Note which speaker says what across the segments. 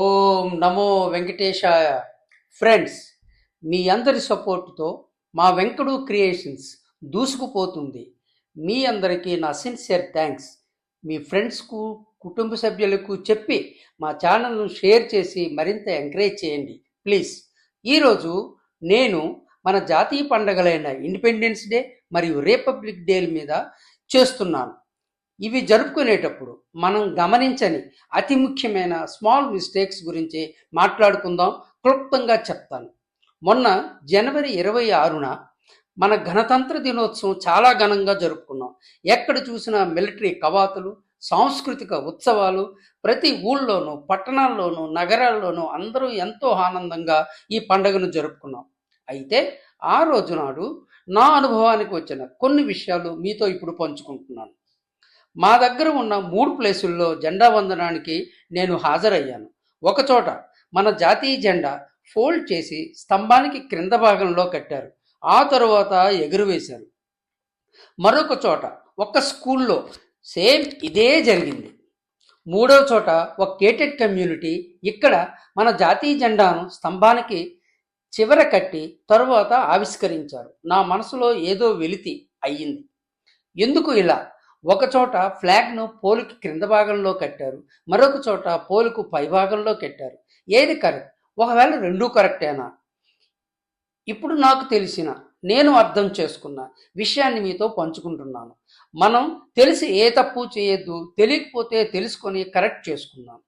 Speaker 1: ఓం నమో వెంకటేశాయ. Friends మీ అందరి సపోర్టుతో మా Venkadu creations దూసుకుపోతుంది. మీ అందరికీ నా సిన్సియర్ థ్యాంక్స్ మీ ఫ్రెండ్స్కు కుటుంబ సభ్యులకు చెప్పి మా ఛానల్ను షేర్ చేసి మరింత ఎంకరేజ్ చేయండి. ప్లీజ్ ఈరోజు నేను మన జాతీయ పండగలైన ఇండిపెండెన్స్ డే మరియు రిపబ్లిక్ డే మీద చేస్తున్నాను. ఇవి జరుపుకునేటప్పుడు మనం గమనించని అతి ముఖ్యమైన స్మాల్ మిస్టేక్స్ గురించి మాట్లాడుకుందాం క్లుప్తంగా చెప్తాను. మొన్న జనవరి ఇరవై ఆరున మన గణతంత్ర దినోత్సవం చాలా ఘనంగా జరుపుకున్నాం. ఎక్కడ చూసినా మిలిటరీ కవాతులు సాంస్కృతిక ఉత్సవాలు ప్రతి ఊళ్ళోనూ పట్టణాల్లోనూ నగరాల్లోనూ అందరూ ఎంతో ఆనందంగా ఈ పండుగను జరుపుకున్నాం. అయితే ఆ రోజు నాడు నా అనుభవానికి వచ్చిన కొన్ని విషయాలు మీతో ఇప్పుడు పంచుకుంటున్నాను. మా దగ్గర ఉన్న మూడు ప్లేసుల్లో జెండా వందనానికి నేను హాజరయ్యాను. ఒకచోట మన జాతీయ జెండా ఫోల్డ్ చేసి స్తంభానికి క్రింద భాగంలో కట్టారు. ఆ తరువాత ఎగురువేశారు మరొక చోట ఒక స్కూల్లో సేమ్ ఇదే జరిగింది. మూడో చోట ఒక కేటెడ్ కమ్యూనిటీ ఇక్కడ మన జాతీయ జెండాను స్తంభానికి చివర కట్టి తరువాత ఆవిష్కరించారు. నా మనసులో ఏదో వెలితి అయ్యింది. ఎందుకు ఇలా? ఒక చోట ఫ్లాగ్ను పోలుకి క్రింద భాగంలో కట్టారు మరొక చోట పోలుకు పై భాగంలో కట్టారు. ఏది కరెక్ట్? ఒకవేళ రెండూ కరెక్టేనా? ఇప్పుడు నాకు తెలిసిన నేను అర్థం చేసుకున్న విషయాన్ని మీతో పంచుకుంటున్నాను. మనం తెలిసి ఏ తప్పు చేయొద్దు తెలియకపోతే తెలుసుకొని కరెక్ట్ చేసుకుందాం.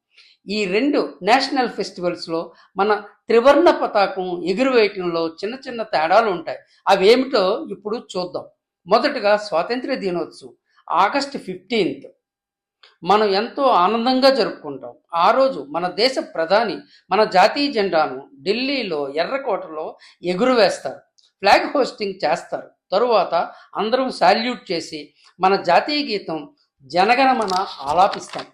Speaker 1: ఈ రెండు నేషనల్ ఫెస్టివల్స్లో మన త్రివర్ణ పతాకం ఎగురువేయటంలో చిన్న చిన్న తేడాలు ఉంటాయి. అవి ఏమిటో ఇప్పుడు చూద్దాం. మొదటగా స్వాతంత్ర దినోత్సవం. ఆగస్ట్ ఫిఫ్టీన్త్ మనం ఎంతో ఆనందంగా జరుపుకుంటాం. ఆ రోజు మన దేశ ప్రధాని మన జాతీయ జెండాను ఢిల్లీలో ఎర్రకోటలో ఎగురువేస్తారు. ఫ్లాగ్ హోస్టింగ్ చేస్తారు. తరువాత అందరం శాల్యూట్ చేసి మన జాతీయ గీతం జనగణమన ఆలాపిస్తాం.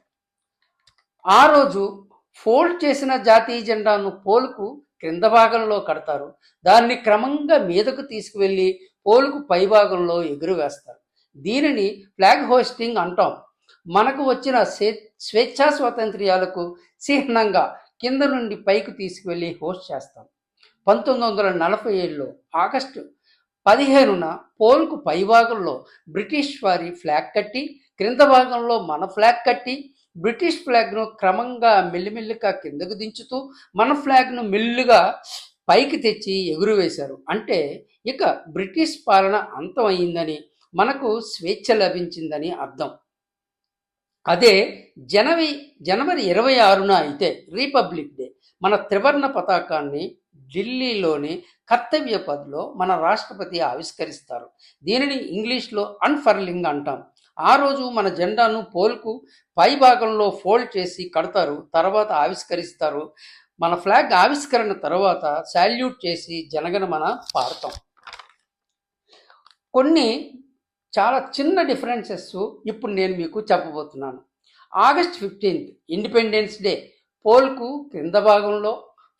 Speaker 1: ఆ రోజు ఫోల్డ్ చేసిన జాతీయ జెండాను పోలుకు క్రింద భాగంలో కడతారు. దాన్ని క్రమంగా మీదకు తీసుకువెళ్ళి పోలుకు పై భాగంలో ఎగురువేస్తారు. దీనిని ఫ్లాగ్ హోస్టింగ్ అంటాం. మనకు వచ్చిన స్వేచ్ఛా స్వాతంత్ర్యాలకు చిహ్నంగా కింద నుండి పైకి తీసుకువెళ్ళి హోస్ట్ చేస్తాం. పంతొమ్మిది వందల నలభై ఏడులో ఆగస్టు పదిహేనున పోల్కు పై భాగంలో బ్రిటిష్ వారి ఫ్లాగ్ కట్టి క్రింద భాగంలో మన ఫ్లాగ్ కట్టి బ్రిటిష్ ఫ్లాగ్ను క్రమంగా మెల్లిమెల్లిగా కిందకు దించుతూ మన ఫ్లాగ్ను మెల్లుగా పైకి తెచ్చి ఎగురువేశారు. అంటే ఇక బ్రిటిష్ పాలన అంతమైందని మనకు స్వేచ్ఛ లభించిందని అర్థం. అదే జనవరి జనవరి ఇరవై ఆరున అయితే రిపబ్లిక్ డే. మన త్రివర్ణ పతాకాన్ని ఢిల్లీలోని కర్తవ్య పదిలో మన రాష్ట్రపతి ఆవిష్కరిస్తారు. దీనిని ఇంగ్లీష్లో అన్ఫర్లింగ్ అంటాం. ఆ రోజు మన జెండాను పోల్కు పై భాగంలో ఫోల్డ్ చేసి కడతారు. తర్వాత ఆవిష్కరిస్తారు. మన ఫ్లాగ్ ఆవిష్కరణ తర్వాత శాల్యూట్ చేసి జనగణమన పాడతాం కొన్ని చాలా చిన్న డిఫరెన్సెస్ ఇప్పుడు నేను మీకు చెప్పబోతున్నాను. ఆగస్ట్ ఫిఫ్టీన్త్ ఇండిపెండెన్స్ డే పోల్కు క్రింద భాగంలో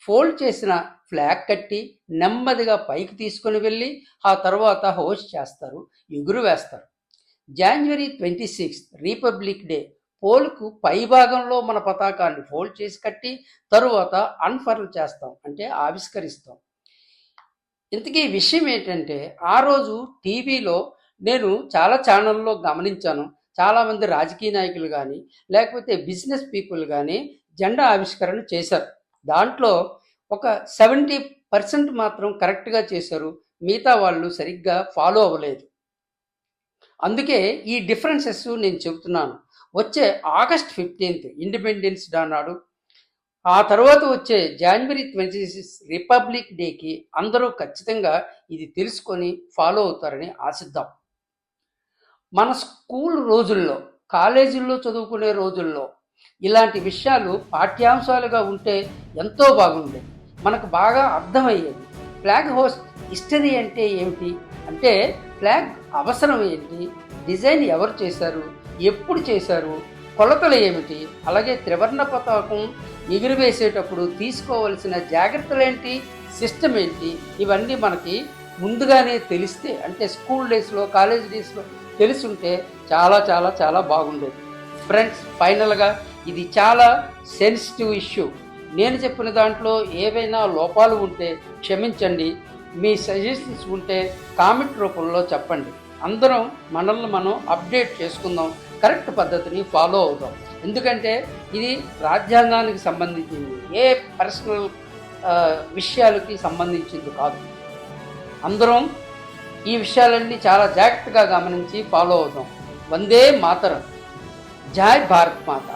Speaker 1: ఫోల్డ్ చేసిన ఫ్లాగ్ కట్టి నెమ్మదిగా పైకి తీసుకొని వెళ్ళి ఆ తర్వాత హోస్ట్ చేస్తారు ఎగురు వేస్తారు. January twenty sixth Republic Day పోల్కు పై భాగంలో మన పతాకాన్ని ఫోల్డ్ చేసి కట్టి తరువాత అన్ఫర్ల్ చేస్తాం అంటే ఆవిష్కరిస్తాం. ఇంతకీ విషయం ఏంటంటే ఆ రోజు టీవీలో నేను చాలా ఛానల్లో గమనించాను. చాలామంది రాజకీయ నాయకులు కానీ లేకపోతే బిజినెస్ పీపుల్ కానీ జెండా ఆవిష్కరణ చేశారు. దాంట్లో ఒక సెవెంటీ పర్సెంట్ మాత్రం కరెక్ట్గా చేశారు. మిగతా వాళ్ళు సరిగ్గా ఫాలో అవ్వలేదు. అందుకే ఈ డిఫరెన్సెస్ నేను చెబుతున్నాను. వచ్చే ఆగస్ట్ ఫిఫ్టీన్త్ ఇండిపెండెన్స్ డే నాడు ఆ తర్వాత వచ్చే జనవరి ట్వంటీ సిక్స్ రిపబ్లిక్ డేకి అందరూ ఖచ్చితంగా ఇది తెలుసుకొని ఫాలో అవుతారని ఆశిద్దాం. మన స్కూల్ రోజుల్లో కాలేజీల్లో చదువుకునే రోజుల్లో ఇలాంటి విషయాలు పాఠ్యాంశాలుగా ఉంటే ఎంతో బాగుండేది. మనకు బాగా అర్థమయ్యేది. ఫ్లాగ్ హోస్ట్ హిస్టరీ అంటే ఏమిటి? అంటే ఫ్లాగ్ అవసరం ఏంటి? డిజైన్ ఎవరు చేశారు? ఎప్పుడు చేశారు? కొలతలు ఏమిటి? అలాగే త్రివర్ణ పతాకం ఎగురవేసేటప్పుడు తీసుకోవలసిన జాగ్రత్తలు ఏంటి? సిస్టమ్ ఏంటి? ఇవన్నీ మనకి ముందుగానే తెలిస్తే అంటే స్కూల్ డేస్లో కాలేజ్ డేస్లో తెలుసుంటే చాలా చాలా చాలా బాగుండేది. ఫ్రెండ్స్ ఫైనల్గా ఇది చాలా సెన్సిటివ్ ఇష్యూ నేను చెప్పిన దాంట్లో ఏవైనా లోపాలు ఉంటే క్షమించండి. మీ సజెషన్స్ ఉంటే కామెంట్ రూపంలో చెప్పండి. అందరం మనల్ని మనం అప్డేట్ చేసుకుందాం. కరెక్ట్ పద్ధతిని ఫాలో అవుదాం. ఎందుకంటే ఇది రాజ్యాంగానికి సంబంధించింది. ఏ పర్సనల్ విషయాలకి సంబంధించింది కాదు. అందరం ఈ విషయాలన్నీ చాలా జాగ్రత్తగా గమనించి ఫాలో అవుదాం. వందే మాతరం. జై భారత్ మాత.